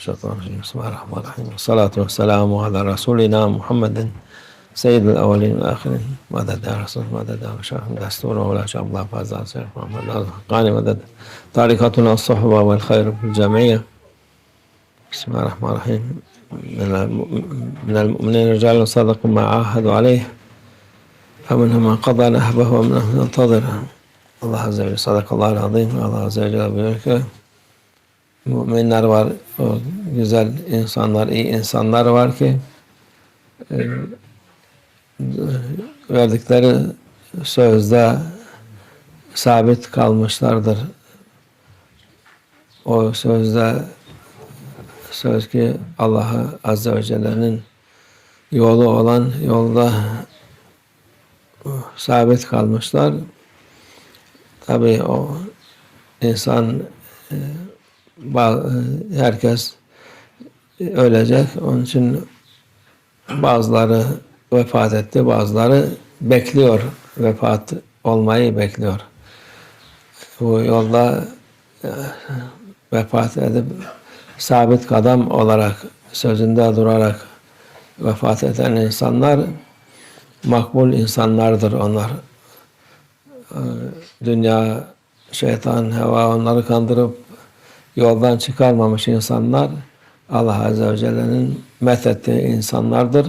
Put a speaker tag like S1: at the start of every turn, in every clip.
S1: الشيطان الرجيم. بسم الله الرحمن الرحيم. والصلاة والسلام على رسولنا محمد سيد الأولين والآخرين. مدد يا رسول مدد يا شيخ دستور ولا شاء الله فاز شيخ محمد. الحقاني مدد طريقتنا الصحبة والخير في الجميع بسم الله الرحمن الرحيم. من الم- من المؤمنين رجال صدقوا ما عاهدوا عليه فمنهم من قضى نهبه ومنهم من ينتظر ve Celle sadakallahu azim. Allah Azze ve Celle buyuruyor ki müminler var, o güzel insanlar, iyi insanlar var ki e, verdikleri sözde sabit kalmışlardır. O sözde söz ki Allah Azze ve Celle'nin yolu olan yolda sabit kalmışlar. Tabii o insan e, herkes ölecek. Onun için bazıları vefat etti, bazıları bekliyor. Vefat olmayı bekliyor. Bu yolda e, vefat edip sabit kadam olarak sözünde durarak vefat eden insanlar makbul insanlardır onlar. Ee, Dünya, şeytan, heva onları kandırıp yoldan çıkarmamış insanlar Allah Azze ve Celle'nin methettiği insanlardır.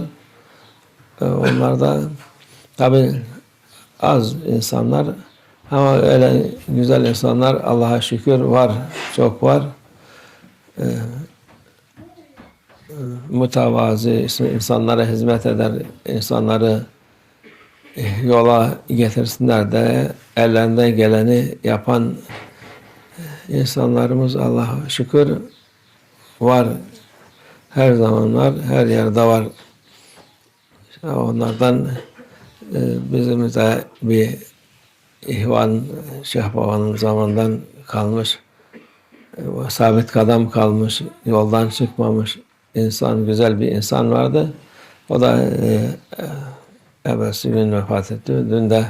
S1: Ee, Onlar da tabi az insanlar ama öyle güzel insanlar Allah'a şükür var, çok var. Ee, e, Mütevazi, insanlara hizmet eder, insanları yola getirsinler de ellerinden geleni yapan insanlarımız Allah'a şükür var. Her zaman var, her yerde var. Onlardan e, bizim de bir ihvan Şeyh zamandan kalmış, e, sabit kadam kalmış, yoldan çıkmamış insan, güzel bir insan vardı. O da e, evvelsi gün vefat etti. Dün de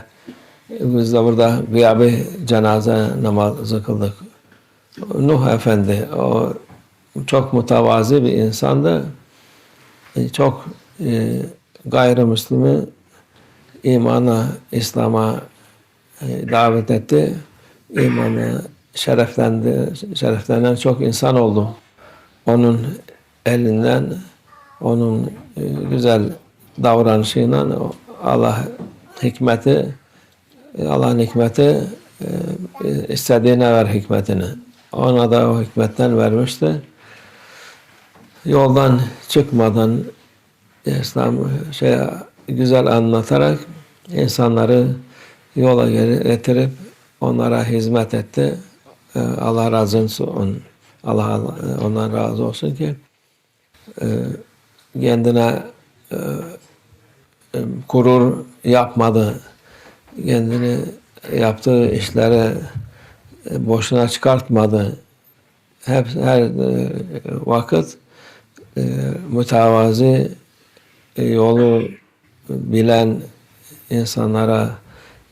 S1: biz de burada gıyabi cenaze namazı kıldık. Nuh Efendi, o çok mutavazi bir insandı. E, Çok e, gayrimüslimi imana, İslam'a e, davet etti. İmanı şereflendi, şereflenen çok insan oldu. Onun elinden, onun e, güzel davranışıyla Allah hikmeti Allah'ın hikmeti e, istediğine ver hikmetini. Ona da o hikmetten vermişti. Yoldan çıkmadan İslam şey güzel anlatarak insanları yola getirip onlara hizmet etti. E, Allah razı olsun. Allah ondan razı olsun ki e, kendine e, e, gurur yapmadı. Kendini yaptığı işlere boşuna çıkartmadı. Hep her e, vakit e, mütevazi e, yolu bilen insanlara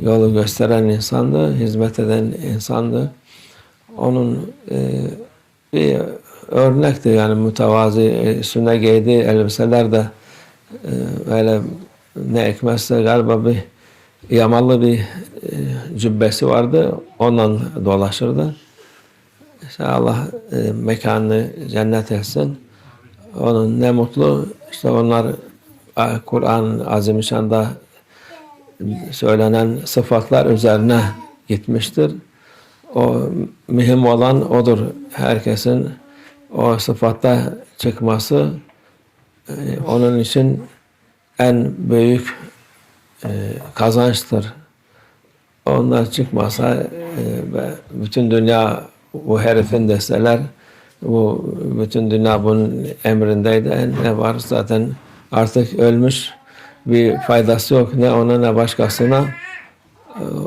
S1: yolu gösteren insandı, hizmet eden insandı. Onun e, bir örnekti yani mütevazi e, üstüne giydiği elbiseler de e, öyle ne ekmezse galiba bir yamalı bir e, cübbesi vardı. Ondan dolaşırdı. İşte Allah e, mekanını cennet etsin. Onun ne mutlu. İşte onlar a, Kur'an Azimüşşan'da söylenen sıfatlar üzerine gitmiştir. O mühim olan odur. Herkesin o sıfatta çıkması e, onun için en büyük e, kazançtır. Onlar çıkmasa e, bütün dünya bu herifin deseler bu bütün dünya bunun emrindeydi. Ne var zaten artık ölmüş bir faydası yok ne ona ne başkasına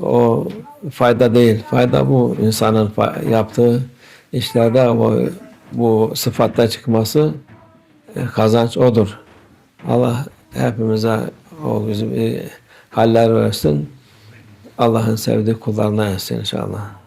S1: o fayda değil. Fayda bu insanın yaptığı işlerde o bu sıfatta çıkması e, kazanç odur. Allah hepimize o güzel bir haller versin. Allah'ın sevdiği kullarına etsin inşallah.